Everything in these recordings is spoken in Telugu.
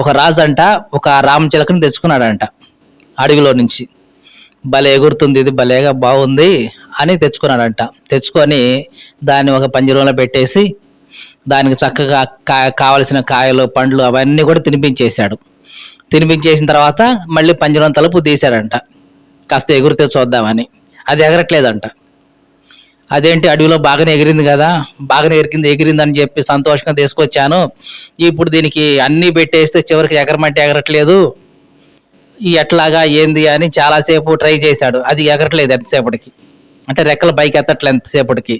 ఒక రాజు అంట ఒక రామచిలకని తెచ్చుకున్నాడంట అడవిలో నుంచి. భలే ఎగురుతుంది ఇది భలేగా బాగుంది అని తెచ్చుకున్నాడంట. తెచ్చుకొని దాన్ని ఒక పంజరంలో పెట్టేసి దానికి చక్కగా కా కావలసిన కాయలు పండ్లు అవన్నీ కూడా తినిపించేశాడు. తినిపించేసిన తర్వాత మళ్ళీ పంజరం తలుపు తీశాడంట. కాస్త ఎగురితే చూద్దామని. అది ఎగరట్లేదంట. అదేంటి అడవిలో బాగానే ఎగిరింది కదా? బాగానే ఎగిరింది ఎగిరింది అని చెప్పి సంతోషంగా తీసుకొచ్చాను. ఇప్పుడు దీనికి అన్నీ పెట్టేస్తే చివరికి ఎగరమంటే ఎగరట్లేదు. ఈ ఎట్లాగా ఏంది అని చాలాసేపు ట్రై చేశాడు. అది ఎగరట్లేదు ఎంతసేపటికి. అంటే రెక్కల బైక్ ఎత్తట్లేదు ఎంతసేపటికి.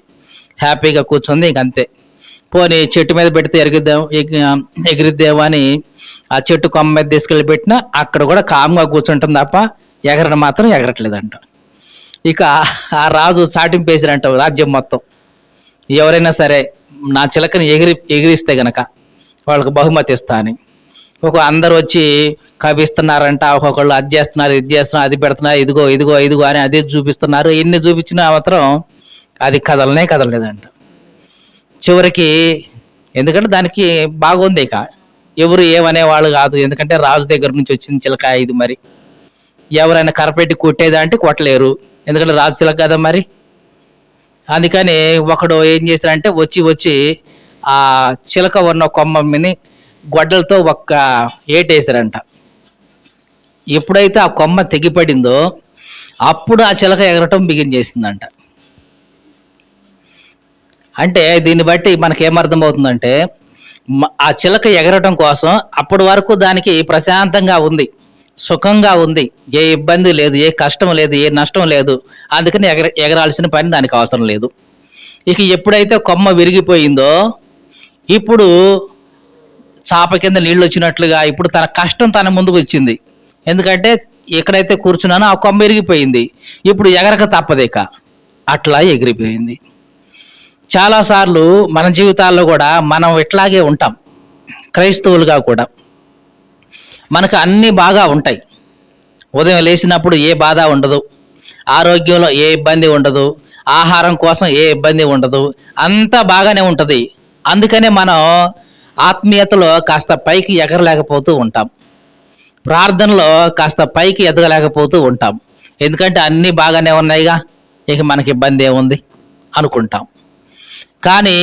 హ్యాపీగా కూర్చుంది ఇంక అంతే. పోనీ చెట్టు మీద పెడితే ఎగిరిద్దాం ఎగిరిద్దేమో అని ఆ చెట్టు కొమ్మ మీద తీసుకెళ్ళి పెట్టినా అక్కడ కూడా కామ్గా కూర్చుంటుంది తప్ప ఎగరడం మాత్రం ఎగరట్లేదంట. ఇక ఆ రాజు చాటింపేసిరంట రాజ్యం మొత్తం. ఎవరైనా సరే నా చిలకని ఎగిరి ఎగిరిస్తే గనక వాళ్ళకి బహుమతి ఇస్తా అని. ఒక అందరు వచ్చి కవిస్తున్నారంట ఒక్కొక్కళ్ళు అది చేస్తున్నారు ఇది చేస్తున్నారు అది పెడుతున్నారు ఇదిగో ఇదిగో ఇదిగో అని అది చూపిస్తున్నారు. ఎన్ని చూపించినా మాత్రం అది కదలనే కదలలేదంట. చివరికి ఎందుకంటే దానికి బాగుంది ఇక. ఎవరు ఏమనేవాళ్ళు కాదు. ఎందుకంటే రాజు దగ్గర నుంచి వచ్చింది చిలక ఇది మరి. ఎవరైనా కరపెట్టి కొట్టేదా అంటే కొట్టలేరు. ఎందుకంటే రాజు చిలక కదా మరి. అందుకని ఒకడు ఏం చేశాడంటే వచ్చి వచ్చి ఆ చిలక ఉన్న కొమ్మని గొడ్డలతో ఒక్క ఏటేశారంట. ఎప్పుడైతే ఆ కొమ్మ తెగిపడిందో అప్పుడు ఆ చిలక ఎగరటం బిగిన్ చేసిందంట. అంటే దీన్ని బట్టి మనకి ఏమర్థం అవుతుందంటే ఆ చిలక ఎగరటం కోసం అప్పటి వరకు దానికి ప్రశాంతంగా ఉంది. సుఖంగా ఉంది. ఏ ఇబ్బంది లేదు ఏ కష్టం లేదు ఏ నష్టం లేదు. అందుకని ఎగర ఎగరాల్సిన పని దానికి అవసరం లేదు. ఇక ఎప్పుడైతే కొమ్మ విరిగిపోయిందో ఇప్పుడు చాప కింద నీళ్ళు వచ్చినట్లుగా ఇప్పుడు తన కష్టం తన ముందుకు వచ్చింది. ఎందుకంటే ఎక్కడైతే కూర్చున్నానో ఆ కొమ్మ విరిగిపోయింది. ఇప్పుడు ఎగరక తప్పదేక అట్లా ఎగిరిపోయింది. చాలాసార్లు మన జీవితాల్లో కూడా మనం ఇట్లాగే ఉంటాం. క్రైస్తవులుగా కూడా. మనకు అన్నీ బాగా ఉంటాయి. ఉదయం లేచినప్పుడు ఏ బాధ ఉండదు. ఆరోగ్యంలో ఏ ఇబ్బంది ఉండదు. ఆహారం కోసం ఏ ఇబ్బంది ఉండదు. అంతా బాగానే ఉంటుంది. అందుకనే మనం ఆత్మీయతలో కాస్త పైకి ఎగరలేకపోతూ ఉంటాం. ప్రార్థనలో కాస్త పైకి ఎదగలేకపోతూ ఉంటాం. ఎందుకంటే అన్నీ బాగానే ఉన్నాయిగా. ఇక మనకి ఇబ్బంది ఏముంది? అనుకుంటాం. కానీ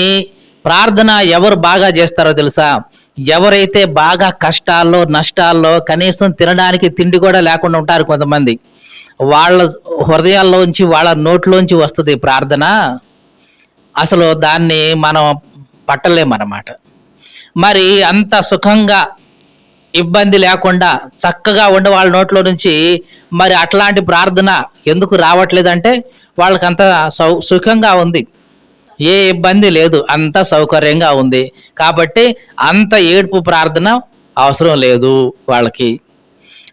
ప్రార్థన ఎవరు బాగా చేస్తారో తెలుసా? ఎవరైతే బాగా కష్టాల్లో నష్టాల్లో కనీసం తినడానికి తిండి కూడా లేకుండా ఉంటారు కొంతమంది. వాళ్ళ హృదయాల్లోంచి వాళ్ళ నోట్లోంచి వస్తుంది ప్రార్థన. అసలు దాన్ని మనం పట్టలేమన్నమాట. మరి అంత సుఖంగా ఇబ్బంది లేకుండా చక్కగా ఉండే వాళ్ళ నోట్లో నుంచి మరి అట్లాంటి ప్రార్థన ఎందుకు రావట్లేదంటే వాళ్ళకంత సౌ సుఖంగా ఉంది. ఏ ఇబ్బంది లేదు అంత సౌకర్యంగా ఉంది. కాబట్టి అంత ఏడుపు ప్రార్థన అవసరం లేదు వాళ్ళకి.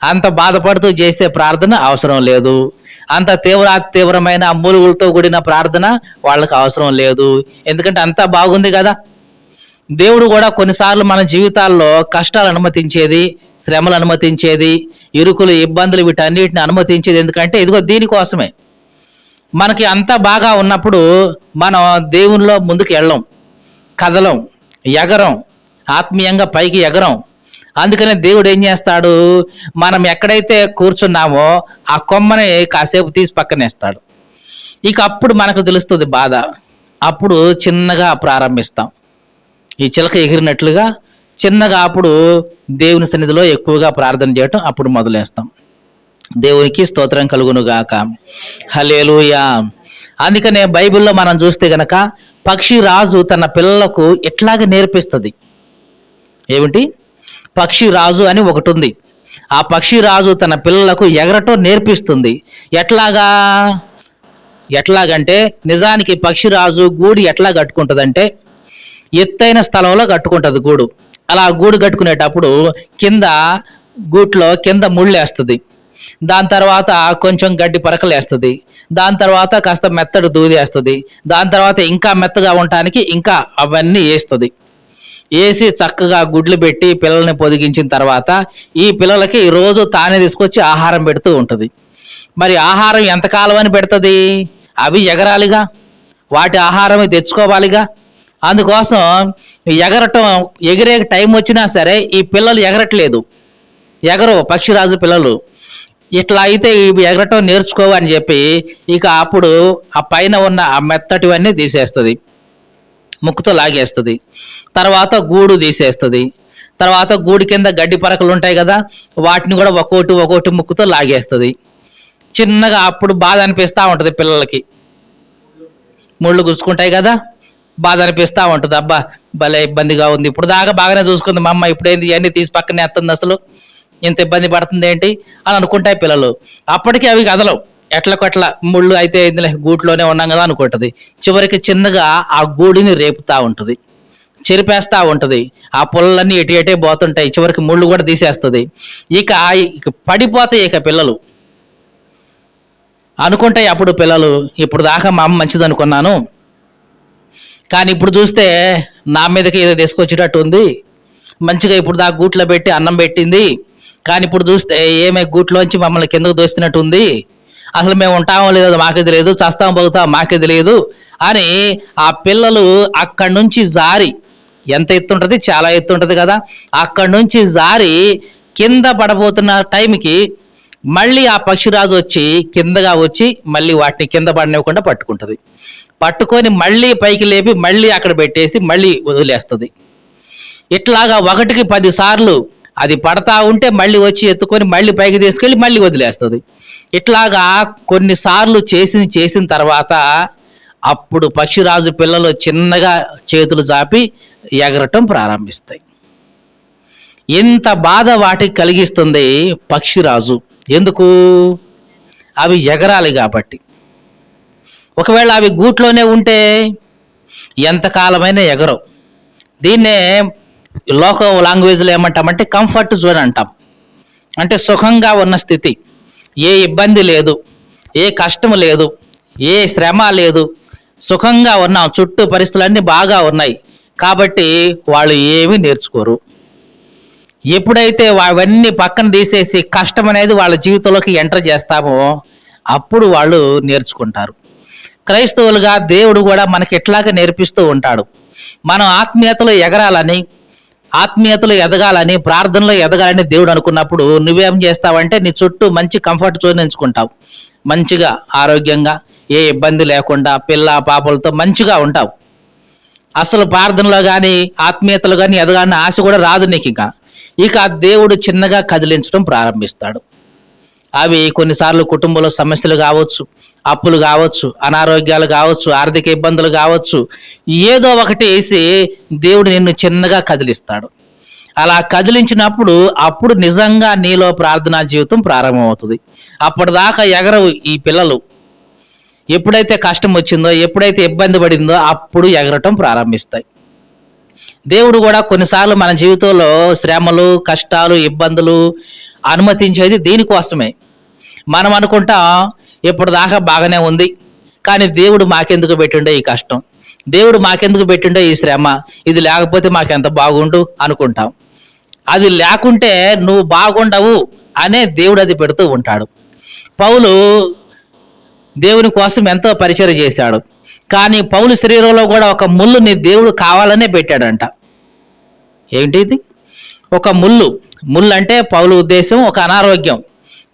అంత బాధపడుతూ చేసే ప్రార్థన అవసరం లేదు. అంత తీవ్ర తీవ్రమైన మూలుగులతో కూడిన ప్రార్థన వాళ్ళకి అవసరం లేదు. ఎందుకంటే అంతా బాగుంది కదా. దేవుడు కూడా కొన్నిసార్లు మన జీవితాల్లో కష్టాలు అనుమతించేది శ్రమలు అనుమతించేది ఇరుకులు ఇబ్బందులు వీటన్నిటిని అనుమతించేది ఎందుకంటే ఇదిగో దీనికోసమే. మనకి అంతా బాగా ఉన్నప్పుడు మనం దేవునిలో ముందుకు వెళ్ళం కదలం ఎగరం ఆత్మీయంగా పైకి ఎగరం. అందుకనే దేవుడు ఏం చేస్తాడు? మనం ఎక్కడైతే కూర్చున్నామో ఆ కొమ్మని కాసేపు తీసి పక్కనేస్తాడు. ఇక అప్పుడు మనకు తెలుస్తుంది బాధ. అప్పుడు చిన్నగా ప్రారంభిస్తాం. ఈ చిలక ఎగిరినట్లుగా చిన్నగా అప్పుడు దేవుని సన్నిధిలో ఎక్కువగా ప్రార్థన చేయటం అప్పుడు మొదలేస్తాం. దేవునికి స్తోత్రం కలుగును గాక హలేలుయా అందుకనే బైబిల్లో మనం చూస్తే గనక పక్షి రాజు తన పిల్లలకు ఎట్లాగ నేర్పిస్తుంది? ఏమిటి? పక్షి రాజు అని ఒకటి ఉంది ఆ పక్షి రాజు తన పిల్లలకు ఎగరటం నేర్పిస్తుంది. ఎట్లాగా? ఎట్లాగంటే నిజానికి పక్షి రాజు గూడు ఎట్లా కట్టుకుంటుందంటే ఎత్తైన స్థలంలో కట్టుకుంటుంది గూడు. అలా గూడు కట్టుకునేటప్పుడు కింద గూట్లో కింద ముళ్ళేస్తుంది. దాని తర్వాత కొంచెం గడ్డి పరకలేస్తుంది. దాని తర్వాత కాస్త మెత్తడు దూది వేస్తుంది. దాని తర్వాత ఇంకా మెత్తగా ఉండటానికి ఇంకా అవన్నీ వేస్తుంది. వేసి చక్కగా గుడ్లు పెట్టి పిల్లల్ని పొదిగించిన తర్వాత ఈ పిల్లలకి రోజు తానే తీసుకొచ్చి ఆహారం పెడుతూ ఉంటుంది. మరి ఆహారం ఎంతకాలం అని పెడుతుంది? అవి ఎగరాలిగా? వాటి ఆహారమే తెచ్చుకోవాలిగా? అందుకోసం ఎగరటం ఎగిరే టైం వచ్చినా సరే ఈ పిల్లలు ఎగరట్లేదు. ఎగరు పక్షిరాజు పిల్లలు. ఇట్లా అయితే ఇవి ఎగరటం నేర్చుకోవని చెప్పి ఇక అప్పుడు ఆ పైన ఉన్న ఆ మెత్తటివన్నీ తీసేస్తుంది. ముక్కుతో లాగేస్తుంది. తర్వాత గూడు తీసేస్తుంది. తర్వాత గూడు కింద గడ్డి పరకలు ఉంటాయి కదా వాటిని కూడా ఒక్కోటి ఒక్కోటి ముక్కుతో లాగేస్తుంది. చిన్నగా అప్పుడు బాధ అనిపిస్తూ ఉంటుంది పిల్లలకి. ముళ్ళు గుచ్చుకుంటాయి కదా బాధ అనిపిస్తూ ఉంటుంది. అబ్బా భలే ఇబ్బందిగా ఉంది. ఇప్పుడు దాకా బాగానే చూసుకుంది మా అమ్మ. ఇప్పుడేంది ఇవన్నీ తీసి పక్కనే ఎత్తుంది అసలు. ఇంత ఇబ్బంది పడుతుంది ఏంటి అని అనుకుంటాయి పిల్లలు. అప్పటికి అవి కదలవు. ఎట్లకొట్ల ముళ్ళు అయితే గూట్లోనే ఉన్నాం కదా అనుకుంటుంది. చివరికి చిన్నగా ఆ గూడిని రేపుతా ఉంటుంది. చెరిపేస్తా ఉంటుంది. ఆ పుల్లన్నీ ఎటు ఎటే పోతుంటాయి. చివరికి ముళ్ళు కూడా తీసేస్తుంది. ఇక ఇక పడిపోతాయి ఇక పిల్లలు. అనుకుంటాయి అప్పుడు పిల్లలు ఇప్పుడు దాకా మా అమ్మ మంచిది అనుకున్నాను. కానీ ఇప్పుడు చూస్తే నా మీదకి ఏదో తీసుకొచ్చేటట్టు ఉంది. మంచిగా ఇప్పుడు దాకా గూట్లో పెట్టి అన్నం పెట్టింది. కానీ ఇప్పుడు చూస్తే ఏమే గూట్లోంచి మమ్మల్ని కిందకు దోస్తున్నట్టు ఉంది అసలు మేము ఉంటామో లేదో మాకే తెలియదు చస్తాం పోతాం మాకే తెలియదు అని ఆ పిల్లలు అక్కడి నుంచి జారి ఎంత ఎత్తు ఉంటుంది? చాలా ఎత్తు ఉంటుంది కదా? అక్కడి నుంచి జారి కింద పడబోతున్న టైంకి మళ్ళీ ఆ పక్షిరాజు వచ్చి కిందగా వచ్చి మళ్ళీ వాటిని కింద పడనివ్వకుండా పట్టుకుంటుంది. పట్టుకొని మళ్ళీ పైకి లేపి మళ్ళీ అక్కడ పెట్టేసి మళ్ళీ వదిలేస్తుంది. ఇట్లాగా ఒకటికి పది సార్లు అది పడతా ఉంటే మళ్ళీ వచ్చి ఎత్తుకొని మళ్ళీ పైకి తీసుకెళ్ళి మళ్ళీ వదిలేస్తుంది. ఇట్లాగా కొన్నిసార్లు చేసి చేసిన తర్వాత అప్పుడు పక్షిరాజు పిల్లలు చిన్నగా చేతులు చాపి ఎగరటం ప్రారంభిస్తాయి. ఇంత బాధ వాటికి కలిగిస్తుంది పక్షిరాజు. ఎందుకు? అవి ఎగరాలి కాబట్టి. ఒకవేళ అవి గూట్లోనే ఉంటే ఎంతకాలమైనా ఎగరవు. దీన్నే లోక లాంగ్వేజ్లో ఏమంటామంటే కంఫర్ట్ జోన్ అంటాం. అంటే సుఖంగా ఉన్న స్థితి. ఏ ఇబ్బంది లేదు ఏ కష్టం లేదు ఏ శ్రమ లేదు. సుఖంగా ఉన్నాం చుట్టూ పరిస్థితులన్నీ బాగా ఉన్నాయి. కాబట్టి వాళ్ళు ఏమీ నేర్చుకోరు. ఎప్పుడైతే అవన్నీ పక్కన తీసేసి కష్టం అనేది వాళ్ళ జీవితంలోకి ఎంటర్ చేస్తామో అప్పుడు వాళ్ళు నేర్చుకుంటారు. క్రైస్తవులుగా దేవుడు కూడా మనకి ఎట్లాగా నేర్పిస్తూ ఉంటాడు. మనం ఆత్మీయతలో ఎగరాలని ఆత్మీయతలో ఎదగాలని ప్రార్థనలో ఎదగాలని దేవుడు అనుకున్నప్పుడు నువ్వేం చేస్తావంటే నీ చుట్టూ మంచి కంఫర్ట్ జోన్ ఎంచుకుంటావు. మంచిగా ఆరోగ్యంగా ఏ ఇబ్బంది లేకుండా పిల్ల పాపలతో మంచిగా ఉంటావు. అసలు ప్రార్థనలో కానీ ఆత్మీయతలో కానీ ఎదగాలని ఆశ కూడా రాదు నీకు ఇక ఇక దేవుడు చిన్నగా కదిలించడం ప్రారంభిస్తాడు. అవి కొన్నిసార్లు కుటుంబంలో సమస్యలు కావచ్చు అప్పులు కావచ్చు అనారోగ్యాలు కావచ్చు ఆర్థిక ఇబ్బందులు కావచ్చు ఏదో ఒకటి వేసి దేవుడు నిన్ను చిన్నగా కదిలిస్తాడు. అలా కదిలించినప్పుడు అప్పుడు నిజంగా నీలో ప్రార్థనా జీవితం ప్రారంభమవుతుంది. అప్పటిదాకా ఎగరవు ఈ పిల్లలు. ఎప్పుడైతే కష్టం వచ్చిందో ఎప్పుడైతే ఇబ్బంది పడిందో అప్పుడు ఎగరటం ప్రారంభిస్తాయి. దేవుడు కూడా కొన్నిసార్లు మన జీవితంలో శ్రమలు కష్టాలు ఇబ్బందులు అనుమతించేది దీనికోసమే. మనం అనుకుంటాం ఇప్పుడు దాకా బాగానే ఉంది. కానీ దేవుడు మాకెందుకు పెట్టిండో ఈ కష్టం. దేవుడు మాకెందుకు పెట్టిండో ఈ శ్రమ. ఇది లేకపోతే మాకెంత బాగుండు అనుకుంటాం. అది లేకుంటే నువ్వు బాగుండవు అనే దేవుడు అది పెడుతూ ఉంటాడు. పౌలు దేవుని కోసం ఎంతో పరిచయం చేశాడు. కానీ పౌలు శరీరంలో కూడా ఒక ముళ్ళుని దేవుడు కావాలనే పెట్టాడంట. ఏంటి ఇది ఒక ముళ్ళు. ముళ్ళు అంటే పౌలు ఉద్దేశం ఒక అనారోగ్యం.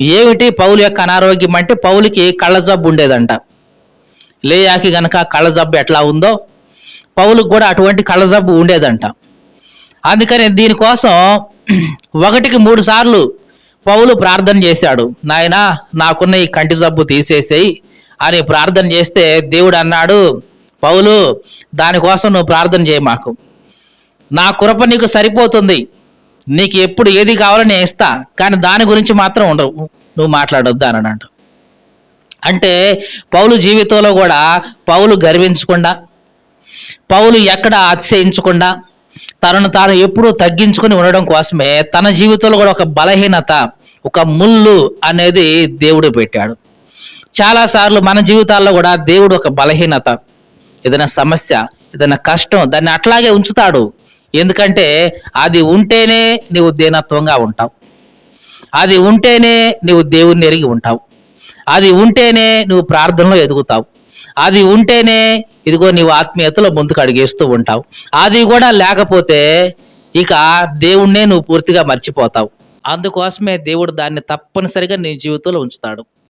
ఏమిటి పౌలు యొక్క అనారోగ్యం అంటే పౌలుకి కళ్ళ జబ్బు ఉండేదంట. లేయాకి గనక కళ్ళ జబ్బు ఎట్లా ఉందో పౌలుకు కూడా అటువంటి కళ్ళ జబ్బు ఉండేదంట. అందుకని దీనికోసం ఒకటికి మూడు సార్లు పౌలు ప్రార్థన చేశాడు. నాయనా నాకున్న ఈ కంటి జబ్బు తీసేసేయి అని ప్రార్థన చేస్తే దేవుడు అన్నాడు పౌలు దానికోసం నువ్వు ప్రార్థన చేయి మాకు. నా కృప నీకు సరిపోతుంది. నీకు ఎప్పుడు ఏది కావాలో నేను ఇస్తా కానీ దాని గురించి మాత్రం ఉండవు. నువ్వు మాట్లాడొద్దు అని అంట అంటే పౌలు జీవితంలో కూడా పౌలు గర్వించకుండా పౌలు ఎక్కడ అతిశయించకుండా తనను తాను ఎప్పుడూ తగ్గించుకొని ఉండడం కోసమే తన జీవితంలో కూడా ఒక బలహీనత ఒక ముళ్ళు అనేది దేవుడు పెట్టాడు. చాలాసార్లు మన జీవితాల్లో కూడా దేవుడు ఒక బలహీనత ఏదైనా సమస్య ఏదైనా కష్టం దాన్ని అట్లాగే ఉంచుతాడు. ఎందుకంటే అది ఉంటేనే నీవు దీనత్వంగా ఉంటావు. అది ఉంటేనే నువ్వు దేవుణ్ణి ఎరిగి ఉంటావు. అది ఉంటేనే నువ్వు ప్రార్థనలో ఎదుగుతావు. అది ఉంటేనే ఇదిగో నీవు ఆత్మీయతలో ముందుకు అడిగేస్తూ ఉంటావు. అది కూడా లేకపోతే ఇక దేవుణ్ణే నువ్వు పూర్తిగా మర్చిపోతావు. అందుకోసమే దేవుడు దాన్ని తప్పనిసరిగా నీ జీవితంలో ఉంచుతాడు.